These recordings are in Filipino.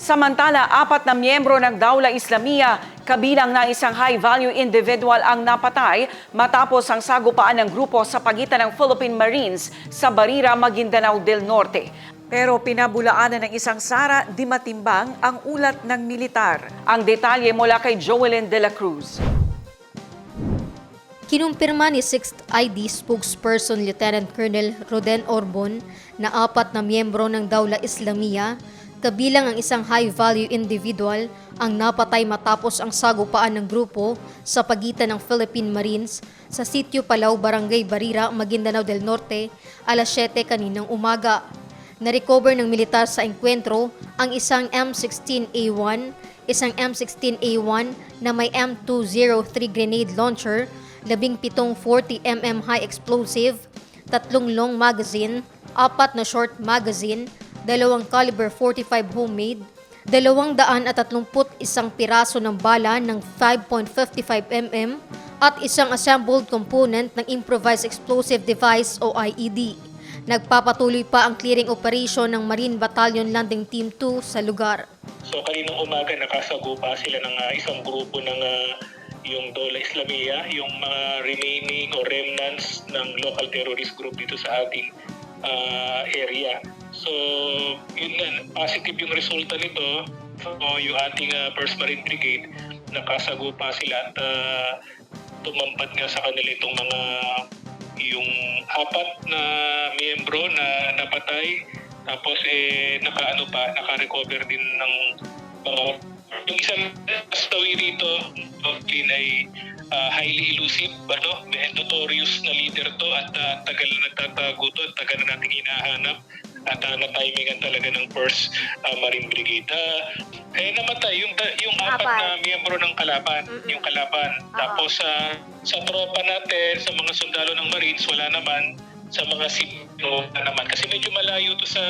Samantala, apat na miyembro ng Daula Islamia, kabilang ng isang high-value individual ang napatay matapos ang sagupaan ng grupo sa pagitan ng Philippine Marines sa Barira, Maguindanao del Norte. Pero pinabulaanan ng isang Sara di matimbang ang ulat ng militar. Ang detalye mula kay Joelyn De La Cruz. Kinumpirma ni 6th ID spokesperson Lieutenant Colonel Roden Orbon na apat na miyembro ng Daula Islamia, kabilang ang isang high-value individual, ang napatay matapos ang sagupaan ng grupo sa pagitan ng Philippine Marines sa Sitio Palau, Barangay Barira, Maguindanao del Norte, alas 7 kaninang umaga. Na-recover ng militar sa enkwentro ang isang M16A1, isang M16A1 na may M203 grenade launcher, labing pitong 40mm high explosive, tatlong long magazine, apat na short magazine, dalawang caliber 45 homemade, dalawang daan at tatlumput isang piraso ng bala ng 5.55mm at isang assembled component ng improvised explosive device o IED. Nagpapatuloy pa ang clearing operation ng Marine Battalion Landing Team 2 sa lugar. So kaninang umaga nakasagupa sila ng ah, isang grupo ng ah, yung Dola Islamia, yung mga remaining or remnants ng local terrorist group dito sa ating ah, area. So yun nga, positive yung resulta nito. So yung ating ah, First Marine Brigade, nakasagupa sila at ah, tumampad nga sa kanila itong mga yung apat na miyembro na napatay tapos eh nakaano pa naka-recover din ng mga yung isang story rito ay ah, highly elusive ano may notorious na leader to at ah, tagal na nagtatago to at tagal na nating hinahanap at uh, na-timingan talaga ng first ah, Marine Brigade. Ah, eh namatay yung yung apat Apat. na miyembro ng kalaban, yung kalaban. Tapos sa sa tropa natin, sa mga sundalo ng Marines, wala naman sa mga sivilo na naman kasi medyo malayo to sa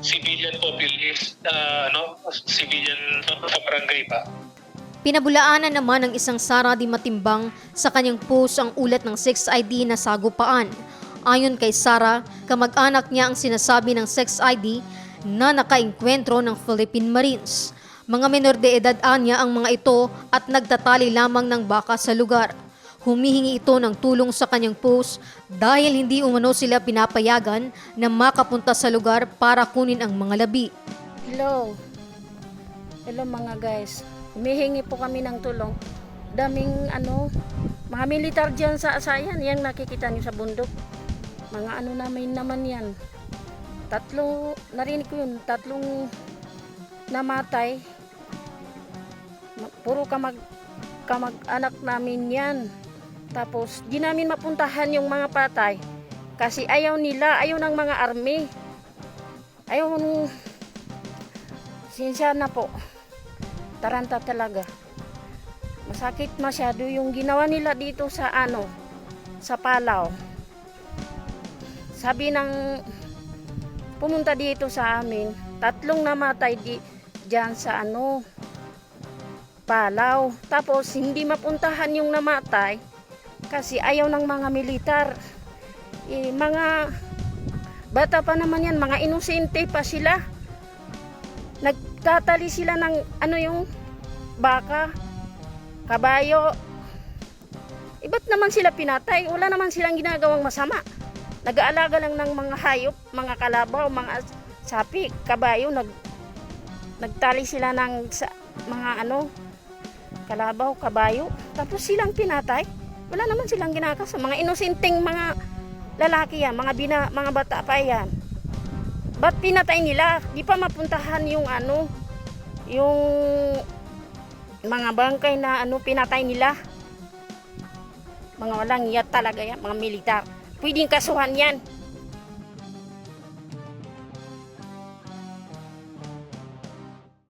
civilian populace, ah, ano, civilian sa barangay pa. Pinabulaanan naman ng isang Sara di Matimbang sa kanyang post ang ulat ng 6ID na sagupaan. Ayon kay Sara, kamag-anak niya ang sinasabi ng 6ID na nakainkwentro ng Philippine Marines. Mga menor de edad anya ang mga ito at nagtatali lamang ng baka sa lugar. Humihingi ito ng tulong sa kanyang post dahil hindi umano sila pinapayagan na makapunta sa lugar para kunin ang mga labi. Hello. Hello mga guys. Humihingi po kami ng tulong. Daming ano, mga militar dyan sa asayan. Yang nakikita niyo sa bundok. Mga ano namin naman yan. Tatlo, narinig ko yun, tatlong namatay. Ma- Puro kamag, kamag-anak namin yan. Tapos, di namin mapuntahan yung mga patay. Kasi ayaw nila, ayaw ng mga army. Ayaw nung Sinsya na po. Taranta talaga. Masakit masyado yung ginawa nila dito sa ano, sa Palaw. Sabi ng pumunta dito sa amin, tatlong namatay di diyan sa ano, Palaw. Tapos hindi mapuntahan yung namatay kasi ayaw ng mga militar. Eh, mga bata pa naman yan, mga inosente pa sila nagtatali sila ng ano yung baka, kabayo. Iba't naman sila pinatay? Wala naman silang ginagawang masama. Nag-aalaga lang ng mga hayop, mga kalabaw, mga sapi, kabayo. Nag, nagtali sila ng sa, mga ano, kalabaw, kabayo. Tapos silang pinatay. Wala naman silang ginagawa. Mga inosenteng mga lalaki yan, mga, bina, mga bata pa yan. Ba't pinatay nila? Di pa mapuntahan yung ano, yung mga bangkay na ano pinatay nila. Mga walang iyat talaga yan, mga militar. Pwedeng kasuhan yan.